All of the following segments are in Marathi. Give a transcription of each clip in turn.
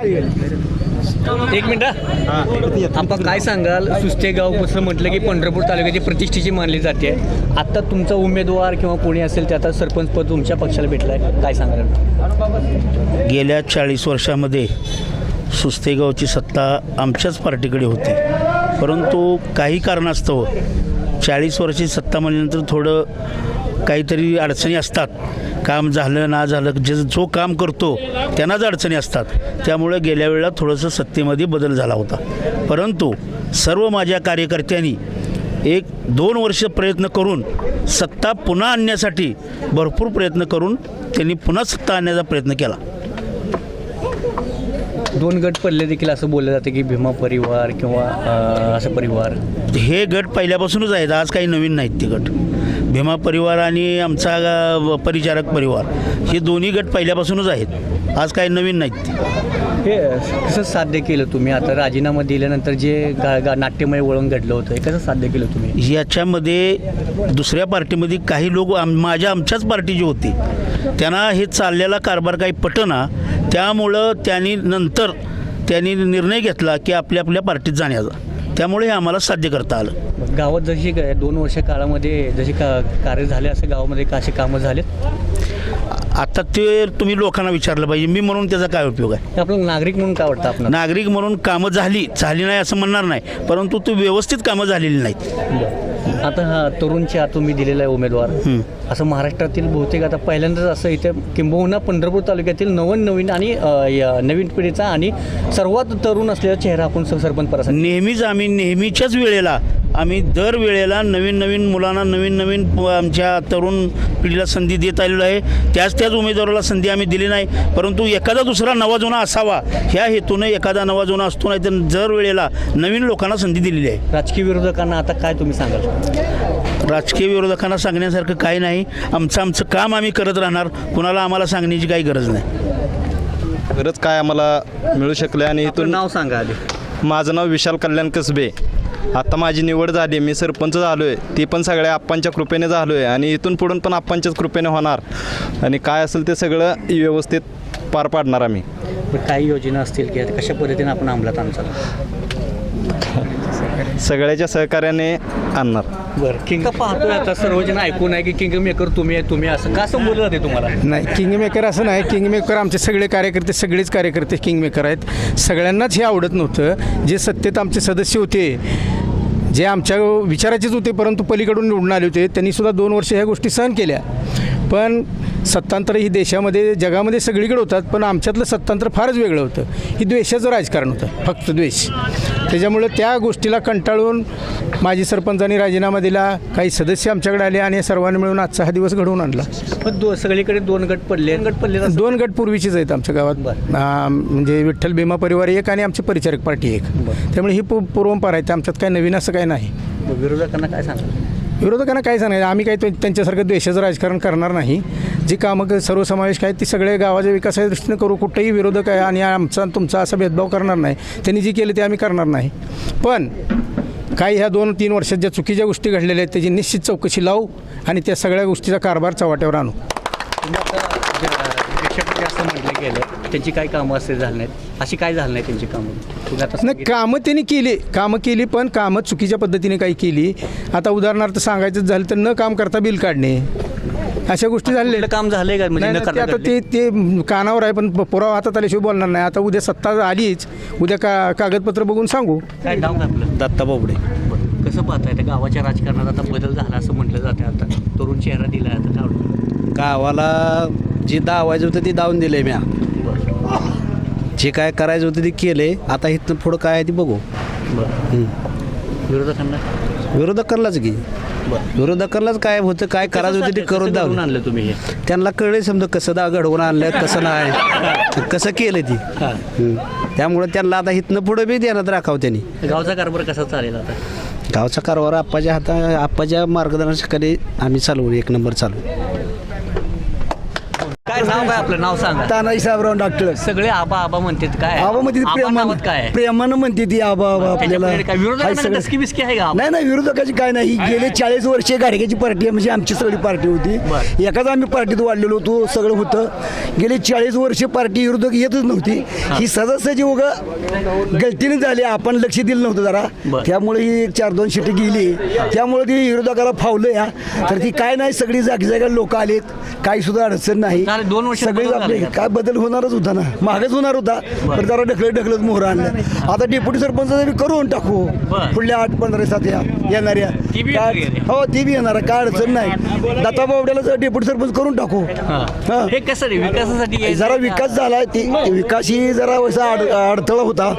एक मिनिट आपण काय सांगाल? सुस्ते गाव कसं म्हटलं की पंढरपूर तालुक्याची प्रतिष्ठेची मानली जाते. आता तुमचा उमेदवार किंवा कोणी असेल ते आता सरपंच पद तुमच्या पक्षाला भेटलाय. काय सांगाल? गेल्या चाळीस वर्षामध्ये सुस्तेगावची सत्ता आमच्याच पार्टीकडे होती. परंतु काही कारणास्तव चाळीस वर्षाची सत्ता म्हणल्यानंतर थोडं काहीतरी अडचणी असतात. काम झालं ना झालं जे जो काम करतो त्यांनाच अडचणी असतात. त्यामुळे गेल्या वेळेला थोडंसं सत्तेमध्ये बदल झाला होता. परंतु सर्व माझ्या कार्यकर्त्यांनी एक दोन वर्ष प्रयत्न करून सत्ता पुन्हा आणण्यासाठी भरपूर प्रयत्न करून त्यांनी पुन्हा सत्ता आणण्याचा प्रयत्न केला. दोन गट पडले देखील असं बोललं जातं की भीमा परिवार किंवा असं परिवार. हे गट पहिल्यापासूनच आहेत. आज काही नवीन नाहीत ते गट. भीमा परिवार आणि आमचा परिचारक परिवार हे दोन्ही गट पहिल्यापासूनच आहेत. आज काही नवीन नाहीत हे कसं साध्य केलं तुम्ही? आता राजीनामा दिल्यानंतर जे गा गा नाट्यमय वळण घडलं होतं हे कसं साध्य केलं तुम्ही? याच्यामध्ये दुसऱ्या पार्टीमध्ये काही लोक आम माझ्या आमच्याच पार्टीचे होते त्यांना हे चाललेला कारभार काही पटना त्यामुळं त्यांनी नंतर त्यांनी निर्णय घेतला की आपल्या आपल्या पार्टीत जाण्याचा. त्यामुळे हे आम्हाला साध्य करता आलं. गावात जशी काय दोन वर्ष काळामध्ये जसे का कार्य झाले असं गावामध्ये का असे कामं झालेत आता ते तुम्ही लोकांना विचारलं पाहिजे मी म्हणून त्याचा काय उपयोग आहे? हे आपलं नागरिक म्हणून काय वाटतं आपण नागरिक म्हणून कामं झाली झाली नाही असं म्हणणार नाही परंतु ती व्यवस्थित कामं झालेली नाहीत. आता हा तरुणच्या तुम्ही दिलेला आहे उमेदवार. असं महाराष्ट्रातील बहुतेक आता पहिल्यांदाच असं इथे किंबहुना पंढरपूर तालुक्यातील नवन नवीन आणि नवीन पिढीचा आणि सर्वात तरुण असलेला चेहरा आपण सरपंच नेहमीच आम्ही नेहमीच्याच वेळेला आम्ही दर वेळेला नवीन नवीन मुलांना नवीन नवीन प- आमच्या तरुण पिढीला संधी देत आलेलो आहे. त्याच त्याच उमेदवाराला संधी आम्ही दिली नाही. परंतु एखादा दुसरा नवा जुना असावा ह्या हेतूने एखादा नवा जुना असतो नाही तर दर वेळेला नवीन लोकांना संधी दिलेली आहे. राजकीय विरोधकांना आता काय तुम्ही सांगाल? राजकीय विरोधकांना सांगण्यासारखं काही नाही. आमचं आमचं काम आम्ही करत राहणार. कुणाला आम्हाला सांगण्याची काही गरज नाही. खरंच काय आम्हाला मिळू शकलं आणि इथून नाव सांगा आधी. माझं नाव विशाल कल्याण कसबे. आता माझी निवड झाली मी सरपंच झालो आहे ती पण सगळ्या आप्पांच्या कृपेने झालो आहे आणि इथून पुढून पण आप्पांच्याच कृपेने होणार. आणि काय असेल ते सगळं व्यवस्थित पार पाडणार आम्ही. काही योजना असतील की कशा पद्धतीने आपण अंमलात आणचाल सगळ्याच्या सहकार्याने आणणार. बरं किंग पाहतोय आता सर्वजण ऐकून आहे की किंग मेकर तुम्ही आहे तुम्ही असं. का असं बोललं जाते तुम्हाला? नाही किंगमेकर असं नाही. किंगमेकर आमचे सगळे कार्यकर्ते सगळेच कार्यकर्ते किंगमेकर आहेत. सगळ्यांनाच हे आवडत नव्हतं. जे सत्तेत आमचे सदस्य होते जे आमच्या विचाराचेच होते परंतु पलीकडून निवडून आले होते त्यांनी सुद्धा दोन वर्ष ह्या गोष्टी सहन केल्या. पण सत्तांतर ही देशामध्ये जगामध्ये सगळीकडे होतात पण आमच्यातलं सत्तांतर फारच वेगळं होतं. ही द्वेषाचं राजकारण होतं फक्त द्वेष. त्याच्यामुळं त्या गोष्टीला कंटाळून माजी सरपंचांनी राजीनामा दिला काही सदस्य आमच्याकडे आले आणि सर्वांनी मिळून आजचा हा दिवस घडवून आणला. पण दो सगळीकडे दोन गट पडले. गट पडले. दोन गट पूर्वीचीच आहेत आमच्या गावात. म्हणजे विठ्ठल भीमा परिवार एक आणि आमची परिचारक पार्टी एक. त्यामुळे ही पू- पूर्वंपार आहे आमच्यात काही नवीन असं काही नाही. विरोधकांना काय सांगाल? विरोधकांना काय सांगायचं? आम्ही काही त्या- त्यांच्यासारखं द्वेषाचं राजकारण करणार नाही. जी कामं सर्वसमावेशक आहेत ती सगळे गावाच्या विकासाच्या दृष्टीने करू. कुठंही विरोधक आहे आणि आमचा तुमचा असा भेदभाव करणार नाही. त्यांनी जी केली ते आम्ही करणार नाही. पण काही ह्या दोन तीन वर्षात ज्या चुकीच्या गोष्टी घडलेल्या आहेत त्याची निश्चित चौकशी लावू आणि त्या सगळ्या गोष्टीचा कारभार चव्हाट्यावर आणू. म्हटलं गेलं त्यांची काही कामं असे झाली नाहीत. अशी काय झाली नाही त्यांची कामं? नाही. कामं त्यांनी केली कामं केली पण कामं चुकीच्या पद्धतीने काही केली. आता उदाहरणार्थ सांगायचं झालं तर न काम करता बिल काढणे. अशा गोष्टी झालेल्या काम झालंय का? म्हणजे नाही, न नाही, ते आता? ते ते कानावर आहे पण पुरावा हातात आल्याशिवाय बोलणार नाही. आता उद्या सत्ता आलीच उद्या का कागदपत्र बघून सांगू. काय नाव काय आपलं? दत्ता बोबडे. बरं. कसं पाहताय? त्या गावाच्या राजकारणात आता बदल झाला असं म्हटलं जाते आता. तरुण चेहरा दिला आता काय वाटतं? गावाला जे दावायचं होतं ते दावून दिले म्या. जे काय करायचं होतं ते केले आता इथनं पुढं काय आहे ते बघू. बरं. विरोधकांना? विरोधकांनाच घे विरोधकांनाच काय होतं काय करायचं होतं ते करून दाव आणलं तुम्ही हे? त्यांना कळले समजा कसं दा घडवून आणलं कसं नाही. कसं केलं ती. त्यामुळे त्यांना आता इथनं पुढं बी देण्यात राखावं त्यांनी. गावचा कारभार कसा चालेल आता? गावचा कारभार आप्पाच्या हाता आप्पाच्या मार्गदर्शनाखाली आम्ही चालवू एक नंबर चालू काय नाव काय आपलं? नाव सांगा. तानाजी साहेबराव डॉक्टर. सगळे आबा आबा म्हणतात काय? आबा म्हणते ती प्रेमानं. नावात काय? आहे? प्रेमानं म्हणते ती आबा आबा आपल्याला. त्याच्याकडे काय? हाय विरोधकांना सगळं. डस्की बिस्की आहे का आबा? नाही नाही विरोधकाची काय नाही. गेले चाळीस वर्षे गाडग्याची पार्टी आहे म्हणजे आमची सगळी पार्टी होती. एकाच आम्ही पार्टीत वाढलेलो होतो सगळं होतं. गेले चाळीस वर्षे पार्टी विरोधक येतच नव्हती. ही. सदस्याची उगं गलतीने झाली आपण लक्ष दिलं नव्हतं जरा. बरं. त्यामुळे ही एक चार दोन शिटी गेली. त्यामुळे ती विरोधकाला फावलं या. तर ती काय नाही सगळी जागी जागा लोक आलेत. काही सुद्धा अडचण नाही. दोन वर्षात सगळी आपले? काय बदल होणारच होता ना. मागच होणार होता पण जरा ढकलत ढकलत मोहर आणलं आता डेप्युटी सरपंच करून टाकू. पुढल्या आठ पंधरा दिवसात या येणाऱ्या. हो ती बी येणार. काय अडचण नाही. दत्ता बावड्याला डेप्युटी सरपंच करून टाकू. हा. कसं विकासासाठी जरा? विकास झाला ती विकास ही जरा अडथळा होता.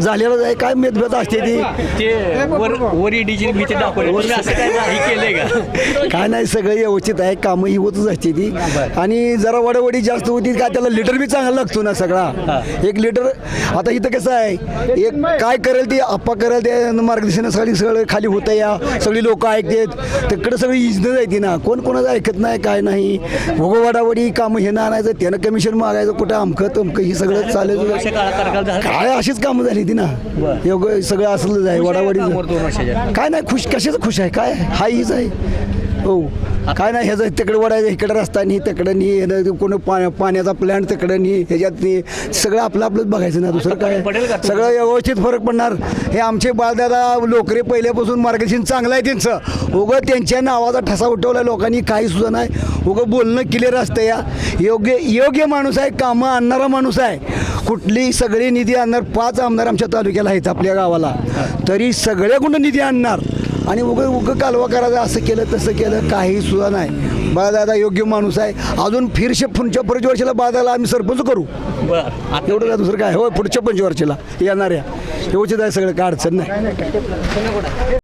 झालेला जाय काय मेदभेद असते ती? वर असं काय नाही काय सगळं व्यवस्थित आहे. कामं ही होतच असते ती. आणि जरा वडावडी जास्त होती काय त्याला लिटर बी चांगला लागतो ना सगळा. एक लिटर आता इथं कसं आहे एक काय करेल ते आप्पा करेल ते मार्गदर्शनासाठी सगळं खाली होतं या सगळी लोक ऐकतात. तिकडे सगळी इजनं जायती ना. कोण कोणाचं ऐकत नाही काय नाही. भोगो वडावडी कामं हे ना आणायचं त्यानं कमिशन मागायचं कुठं अमकं तमकं ही सगळं चालेल काय अशीच कामं झाली ती ना. एवढं सगळं असलंच आहे वडावडी. काय नाही खुश कशाचं खुश आहे? काय हा हीच आहे. हो काय नाही ह्याचं तिकडे वडायचं इकडे रस्ता नाही तिकडे नाही कोणी पा पाण्याचा प्लॅन्ट तिकडे नाही ह्याच्यात नाही. सगळं आपलं आपलंच बघायचं ना दुसरं काय? सगळं व्यवस्थित फरक पडणार. हे आमचे बाळदादा लोकरे पहिल्यापासून मार्गदर्शन चांगलं आहे त्यांचं. उगं त्यांच्या नावाचा ठसा उठवला लोकांनी काही सुद्धा नाही. उगं बोलणं क्लिअर असतं या. योग्य योग्य माणूस आहे कामं आणणारा माणूस आहे. कुठली सगळी निधी आणणार पाच आमदार आमच्या तालुक्याला आहेत आपल्या गावाला. तरी सगळ्याकडून निधी आणणार? आणि उगं उगं कालवा करायचं असं केलं तसं केलं काही सुद्धा नाही. बाळदादा योग्य माणूस आहे. अजून फिरशे पुढच्या पंचवर्षाला बाळदाला आम्ही सरपंच करू. बरं. आता एवढं काय दुसरं काय? होय पुढच्या पंचवर्षाला. येणाऱ्या. व्यवस्थित आहे सगळं काय अडचण नाही.